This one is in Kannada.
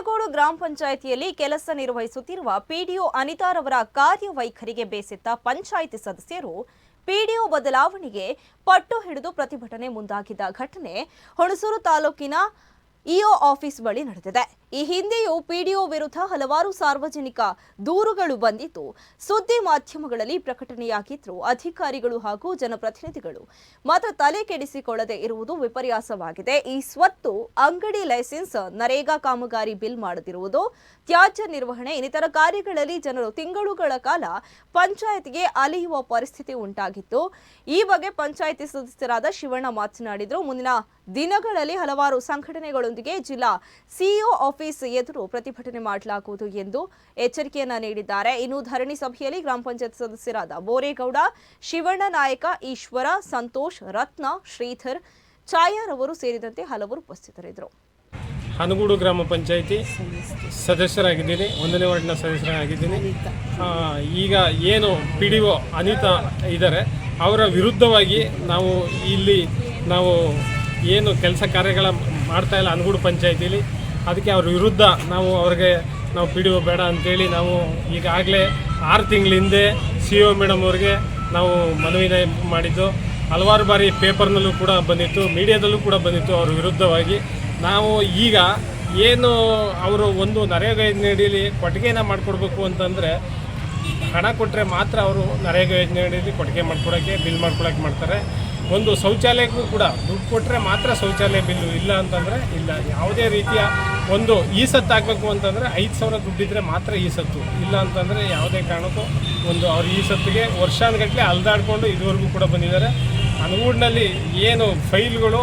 ಹನಗೋಡು ಗ್ರಾಮ ಪಂಚಾಯಿತಿಯಲ್ಲಿ ಕೆಲಸ ನಿರ್ವಹಿಸುತ್ತಿರುವ ಪಿಡಿಒ ಅನಿತಾರವರ ಕಾರ್ಯವೈಖರಿಗೆ ಬೇಸತ್ತ ಪಂಚಾಯಿತಿ ಸದಸ್ಯರು ಪಿಡಿಒ ಬದಲಾವಣೆಗೆ ಪಟ್ಟು ಹಿಡಿದು ಪ್ರತಿಭಟನೆ ಮುಂದಾಗಿದ್ದ ಘಟನೆ ಹುಣಸೂರು ತಾಲೂಕಿನ ಇಒ ಆಫೀಸ್ ಬಳಿ ನಡೆದಿದೆ. ಈ ಹಿಂದೆಯೂ ಪಿಡಿಒ ವಿರುದ್ಧ ಹಲವಾರು ಸಾರ್ವಜನಿಕ ದೂರುಗಳು ಬಂದಿದ್ದು, ಸುದ್ದಿ ಮಾಧ್ಯಮಗಳಲ್ಲಿ ಪ್ರಕಟಣೆಯಾಗಿದ್ರು ಅಧಿಕಾರಿಗಳು ಹಾಗೂ ಜನಪ್ರತಿನಿಧಿಗಳು ಮಾತ್ರ ತಲೆ ಕೆಡಿಸಿಕೊಳ್ಳದೆ ಇರುವುದು ವಿಪರ್ಯಾಸವಾಗಿದೆ. ಈ ಸ್ವತ್ತು ಅಂಗಡಿ ಲೈಸೆನ್ಸ್, ನರೇಗಾ ಕಾಮಗಾರಿ ಬಿಲ್ ಮಾಡದಿರುವುದು ತ್ಯಾಜ್ಯ ನಿರ್ವಹಣೆ, ಇನ್ನಿತರ ಕಾರ್ಯಗಳಲ್ಲಿ ಜನರು ತಿಂಗಳುಗಳ ಕಾಲ ಪಂಚಾಯತ್ಗೆ ಅಲೆಯುವ ಪರಿಸ್ಥಿತಿ ಉಂಟಾಗಿತ್ತು. ಈ ಬಗ್ಗೆ ಪಂಚಾಯಿತಿ ಸದಸ್ಯರಾದ ಶಿವಣ್ಣ ಮಾತನಾಡಿದ್ರು. ಮುಂದಿನ ದಿನಗಳಲ್ಲಿ ಹಲವಾರು ಸಂಘಟನೆಗಳೊಂದಿಗೆ ಜಿಲ್ಲಾ ಸಿಇಒ ಆಫೀಸ್ ಎದುರು ಪ್ರತಿಭಟನೆ ಮಾಡಲಾಗುವುದು ಎಂದು ಎಚ್ಚರಿಕೆಯನ್ನ ನೀಡಿದ್ದಾರೆ. ಇನ್ನು ಧರಣಿ ಸಭೆಯಲ್ಲಿ ಗ್ರಾಮ ಪಂಚಾಯತ್ ಸದಸ್ಯರಾದ ಬೋರೇಗೌಡ, ಶಿವಣ್ಣ ನಾಯಕ, ಈಶ್ವರ, ಸಂತೋಷ್, ರತ್ನ, ಶ್ರೀಧರ್ ಛಾಯಾರವರು ಸೇರಿದಂತೆ ಹಲವರು ಉಪಸ್ಥಿತರಿದ್ದರು. ಹನಗೂಡು ಗ್ರಾಮ ಪಂಚಾಯಿತಿ ಸದಸ್ಯರಾಗಿದ್ದೀನಿ. ಒಂದನೇ ವಾರ್ಡ್ನ ಸದಸ್ಯರಾಗಿದ್ದೀನಿ. ಈಗ ಏನು ಪಿ ಡಿ ಅನಿತಾ ಇದ್ದಾರೆ, ಅವರ ವಿರುದ್ಧವಾಗಿ ನಾವು ಇಲ್ಲಿ ನಾವು ಏನು ಕೆಲಸ ಕಾರ್ಯಗಳ ಮಾಡ್ತಾ ಇಲ್ಲ ಅನ್ಗೂಡು ಪಂಚಾಯಿತಿಲಿ. ಅದಕ್ಕೆ ಅವ್ರ ವಿರುದ್ಧ ನಾವು ಅವ್ರಿಗೆ ನಾವು ಪಿ ಡಿ ಒ ಬೇಡ ಅಂತೇಳಿ ನಾವು ಈಗಾಗಲೇ ಆರು ತಿಂಗಳ ಹಿಂದೆ ಸಿ ಒ ಮೇಡಮ್ ಅವ್ರಿಗೆ ನಾವು ಮನವಿನ ಮಾಡಿದ್ದು. ಹಲವಾರು ಬಾರಿ ಪೇಪರ್ನಲ್ಲೂ ಕೂಡ ಬಂದಿತ್ತು, ಮೀಡಿಯಾದಲ್ಲೂ ಕೂಡ ಬಂದಿತ್ತು ಅವ್ರ ವಿರುದ್ಧವಾಗಿ. ನಾವು ಈಗ ಏನು ಅವರು ಒಂದು ನರೇಗಾ ಯೋಜನೆಯಡಿಯಲ್ಲಿ ಕೊಟ್ಟಿಗೆನ ಮಾಡಿಕೊಡ್ಬೇಕು ಅಂತಂದರೆ ಹಣ ಕೊಟ್ಟರೆ ಮಾತ್ರ ಅವರು ನರೇಗಾ ಯೋಜನೆಯಡಿಯಲ್ಲಿ ಕೊಟ್ಟಿಗೆ ಮಾಡ್ಕೊಡೋಕ್ಕೆ ಬಿಲ್ ಮಾಡ್ಕೊಳಕ್ಕೆ ಮಾಡ್ತಾರೆ. ಒಂದು ಶೌಚಾಲಯಕ್ಕೂ ಕೂಡ ದುಡ್ಡು ಕೊಟ್ಟರೆ ಮಾತ್ರ ಶೌಚಾಲಯ ಬಿಲ್ಲು ಇಲ್ಲ ಅಂತಂದರೆ ಇಲ್ಲ. ಯಾವುದೇ ರೀತಿಯ ಒಂದು ಈ ಸತ್ತು ಆಗಬೇಕು ಅಂತಂದರೆ ಐದು ಸಾವಿರ ದುಡ್ಡಿದ್ರೆ ಮಾತ್ರ ಈ ಸತ್ತು. ಇಲ್ಲ ಅಂತಂದರೆ ಯಾವುದೇ ಕಾರಣಕ್ಕೂ ಒಂದು ಅವ್ರು ಈ ಸತ್ತಿಗೆ ವರ್ಷಾನುಗಟ್ಟಲೆ ಅಲ್ದಾಡ್ಕೊಂಡು ಇದುವರೆಗೂ ಕೂಡ ಬಂದಿದ್ದಾರೆ. ಅನುಗೂಡಿನಲ್ಲಿ ಏನು ಫೈಲ್ಗಳು